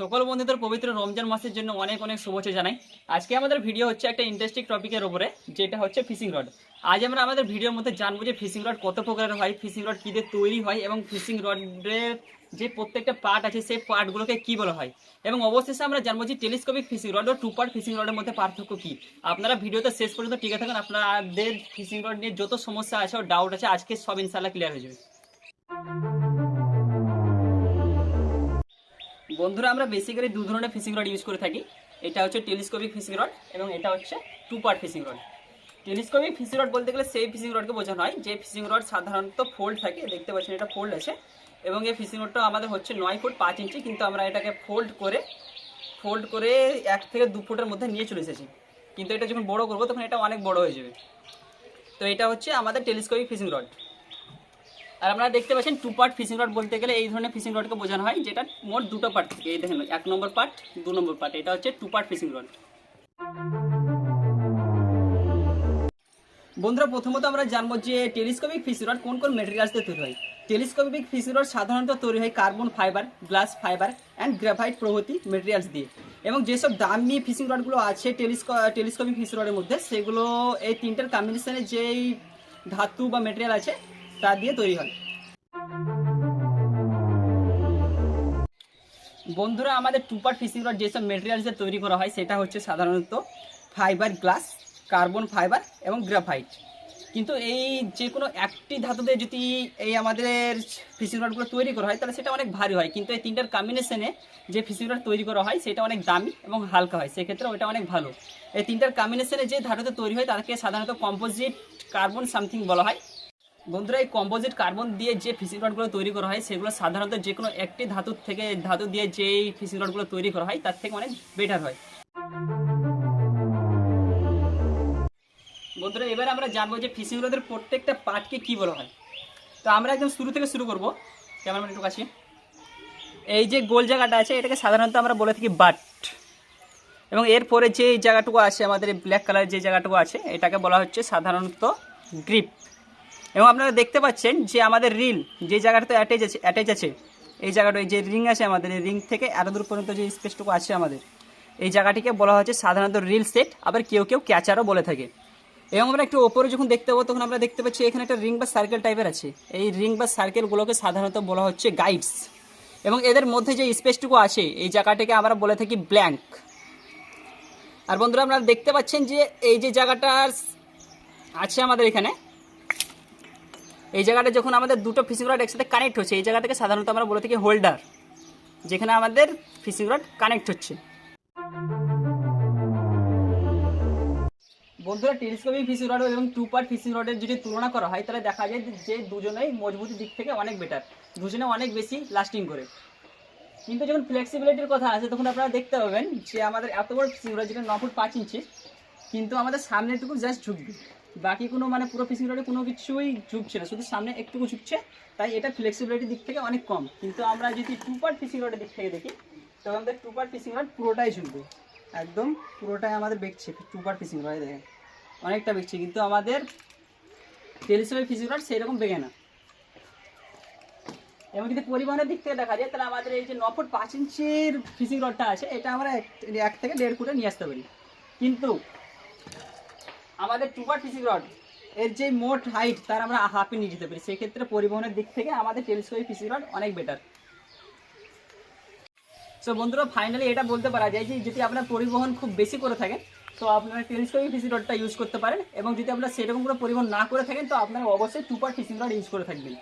সকল বন্ধুদের পবিত্র রমজান মাসের জন্য অনেক অনেক শুভেচ্ছা জানাই। আজকে আমাদের ভিডিও হচ্ছে একটা ইন্টারেস্টিং টপিকের উপরে, যেটা হচ্ছে ফিশিং রড আজ আমরা আমাদের ভিডিওর মধ্যে জানব যে ফিশিং রড কত প্রকারের হয় ফিশিং রড কী দিয়ে তৈরি হয় এবং ফিশিং রডের যে প্রত্যেকটা পার্ট আছে, সেই পার্টগুলোকে কী বলা হয়? এবং অবশেষে আমরা জানব যে টেলিস্কোপিক ফিশিং রড ও টু পার্ট ফিশিং রডের মধ্যে পার্থক্য কী? আপনারা ভিডিওতে শেষ পর্যন্ত টিকে থাকেন, আপনাদের ফিশিং রড নিয়ে যত সমস্যা আছে ও ডাউট আছে, আজকে সব ইনশাল্লাহ ক্লিয়ার হয়ে যাবে। বন্ধুরা, আমরা বেসিক্যালি দু ধরনের ফিশিং রড ইউজ করে থাকি। এটা হচ্ছে টেলিস্কোপিক ফিশিং রড এবং এটা হচ্ছে two part fishing rod telescopic fishing rod বলতে গেলে সেই ফিশিং রডকে বোঝানো হয়। যে ফিশিং রড সাধারণত ফোল্ড থাকে, দেখতে পাচ্ছেন এটা ফোল্ড আছে এবং এই ফিশিং রডটা আমাদের হচ্ছে নয় ফুট পাঁচ ইঞ্চি, কিন্তু আমরা এটাকে ফোল্ড করে ফোল্ড করে এক থেকে দু ফুটের মধ্যে নিয়ে চলে এসেছি। কিন্তু এটা যখন বড় করব, তখন এটা অনেক বড় হয়ে যাবে। তো এটা হচ্ছে আমাদের টেলিস্কোপিক ফিশিং রড আর আপনারা দেখতে পাচ্ছেন টু পার্ট ফিশিং রড বলতে গেলে এই ধরনের ফিশিং রডকে বোঝানো হয়, যেটা মোট দুটো পার্ট থাকে। এই দেখেন এক নম্বর পার্ট দু নম্বর পার্ট এটা হচ্ছে টু পার্ট ফিশিং রড বন্ধুরা, প্রথমত আমরা জানব যে টেলিস্কোপিক ফিশিং রড কোন কোন মেটেরিয়ালস দিয়ে তৈরি হয়। টেলিস্কোপিক ফিশিং রড সাধারণত তৈরি হয় carbon fibre glass fibre and graphite প্রভৃতি মেটেরিয়ালস দিয়ে। এবং যেসব দামি ফিশিং রডগুলো আছে টেলিস্কো টেলিস্কোপিক ফিশিং রডের মধ্যে, সেগুলো এই তিনটার কম্বিনেশনে যেই ধাতু বা মেটেরিয়াল আছে তা দিয়ে তৈরি হয় বন্ধুরা, আমাদের টুপার ফিশিং রড যেসব মেটেরিয়ালস তৈরি করা হয়, সেটা হচ্ছে সাধারণত ফাইবার গ্লাস কার্বন ফাইবার এবং গ্রাফাইট কিন্তু এই যে কোনো একটি ধাতুতে যদি এই আমাদের ফিশিং রডগুলো তৈরি করা হয়, তাহলে সেটা অনেক ভারী হয়। কিন্তু এই তিনটার কম্বিনেশনে যে ফিশিং রড তৈরি করা হয়, সেটা অনেক দামি এবং হালকা হয়। সেক্ষেত্রে ওটা অনেক ভালো। এই তিনটার কম্বিনেশনে যে ধাতুতে তৈরি হয়, তাকে সাধারণত কম্পোজিট কার্বন সামথিং বলা হয়। বন্ধুরা, এই কম্পোজিট কার্বন দিয়ে যে ফিশিং রডগুলো তৈরি করা হয়, সেগুলো সাধারণত যে কোনো একটি ধাতু থেকে ধাতু দিয়ে যেই ফিশিং রডগুলো তৈরি করা হয়, তার থেকে অনেক বেটার হয়। বন্ধুরা, এবার আমরা জানব যে ফিশিং রডের প্রত্যেকটা পার্টকে কি বলা হয়। তো আমরা একদম শুরু থেকে শুরু করব। ক্যামেরাম্যান, একটু কাছে। এই যে গোল জায়গাটা আছে, এটাকে সাধারণত আমরা বলে থাকি বাট এবং এরপরে যে জায়গাটুকু আছে, আমাদের ব্ল্যাক কালার যে জায়গাটুকু আছে, এটাকে বলা হচ্ছে সাধারণত গ্রিপ এবং আপনারা দেখতে পাচ্ছেন যে আমাদের রিল যে জায়গাটাতে অ্যাটাচ আছে অ্যাটাচ আছে, এই জায়গাটা যে রিং আছে আমাদের, এই রিং থেকে এত দূর পর্যন্ত যে স্পেসটুকু আছে আমাদের, এই জায়গাটিকে বলা হচ্ছে সাধারণত রিল সেট আবার কেউ কেউ ক্যাচারও বলে থাকে। এবং আমরা একটু ওপরে যখন দেখতে পাবো, তখন আমরা দেখতে পাচ্ছি এখানে একটা রিং বা সার্কেল টাইপের আছে। এই রিং বা সার্কেলগুলোকে সাধারণত বলা হচ্ছে গাইডস এবং এদের মধ্যে যে স্পেসটুকু আছে, এই জায়গাটিকে আমরা বলে থাকি ব্ল্যাঙ্ক আর বন্ধুরা, আপনারা দেখতে পাচ্ছেন যে এই যে জায়গাটা আছে আমাদের এখানে এই জায়গাটা যখন আমাদের দুটো ফিশিং রড একসাথে কানেক্ট হচ্ছে, এই জায়গাটাকে সাধারণত আমরা বলে থাকি হোল্ডার যেখানে আমাদের ফিশিং রড কানেক্ট হচ্ছে। বন্ধুরা টেলিস্কোপিক ফিশিং রড এবং টু পার্ট ফিশিং রডের যদি তুলনা করা হয়, তাহলে দেখা যায় যে দুজনেই মজবুতির দিক থেকে অনেক বেটার দুজনে অনেক বেশি লাস্টিং করে। কিন্তু যখন ফ্লেক্সিবিলিটির কথা আছে তখন আপনারা দেখতে পাবেন যে আমাদের এত বড় ফিশিং রড যেটা ন ফুট পাঁচ ইঞ্চি কিন্তু আমাদের সামনেটুকু জাস্ট ঝুঁকবে। বাকি কোনো মানে পুরো ফিশিং রোডে কোনো কিছুই ঝুঁকছে না। শুধু সামনে একটুকু ঝুঁকছে, তাই এটা ফ্লেক্সিবিলিটির দিক থেকে অনেক কম। কিন্তু আমরা যদি টু পার্ট রডের দিক থেকে দেখি তখন আমাদের টু পার্ট রড পুরোটাই ঝুঁকবে। একদম পুরোটাই আমাদের বেঁকছে টু পার্ট ফিশিং রড দেখেন। অনেকটা বেঁকছে, কিন্তু আমাদের টেলিস্কোপের ফিশিং রড সেইরকম বেগে না। এবং যদি পরিবহনের দিক থেকে দেখা যায়, তাহলে আমাদের এই যে ন ফুট পাঁচ ইঞ্চির ফিশিং রডটা আছে, এটা আমরা এক থেকে দেড় ফুটে নিয়ে আসতে পারি। কিন্তু আমাদের টুপার ফিশিং রড, এর যে মোট হাইট তার আমরা হাফে নিয়ে যেতে পারি। সেক্ষেত্রে পরিবহনের দিক থেকে আমাদের টেলিস্কোপিক ফিশিং রড অনেক বেটার সো বন্ধুরা ফাইনালি এটা বলতে পারা যায় যে, যদি আপনার পরিবহন খুব বেশি করে থাকেন তো আপনারা টেলিস্কোপিক ফিশিং রডটা ইউজ করতে পারেন। এবং যদি আপনারা সেরকম করে পরিবহন না করে থাকেন, তো আপনারা অবশ্যই টুপার ফিশিং রড ইউজ করে থাকবেন।